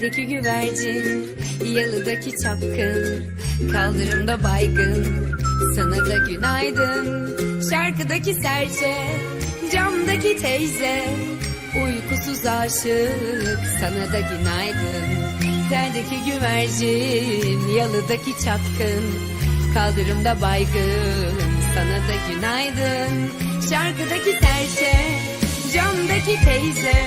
Terdeki güvercin, yalıdaki çapkın Kaldırımda baygın, sana da günaydın Şarkıdaki serçe, camdaki teyze. Uykusuz aşık, sana da günaydın. Terdeki güvercin, yalıdaki çapkın Kaldırımda baygın, sana da günaydın Şarkıdaki serçe, camdaki teyze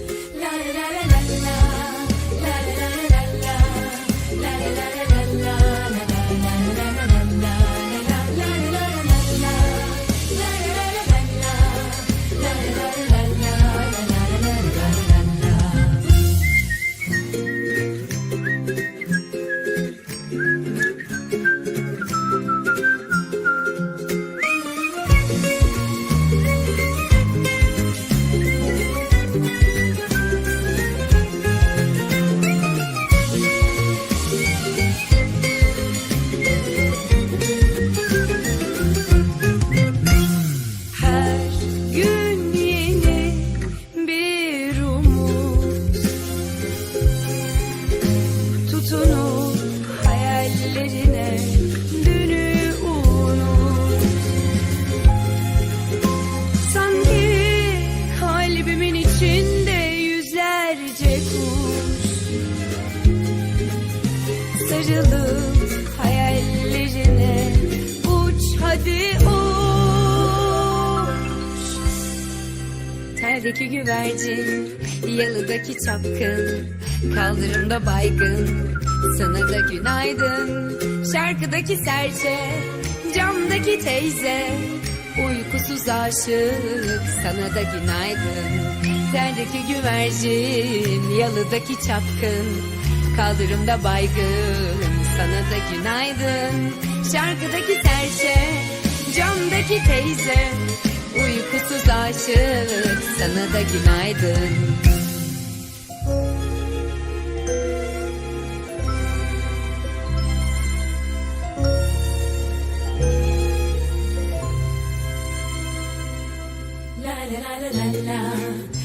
Sarılıp hayallerine. Uç hadi uç. Terdeki güvercin, yalıdaki çapkın. Kaldırımda baygın, sana da günaydın. Şarkıdaki serçe, camdaki teyze. Uykusuz aşık, sana da günaydın. Terdeki güvercin, yalıdaki çapkın Kaldırımda baygın, sana da günaydın. Şarkıdaki serçe, camdaki teyze. Uykusuz aşık, sana da günaydın. La la la la la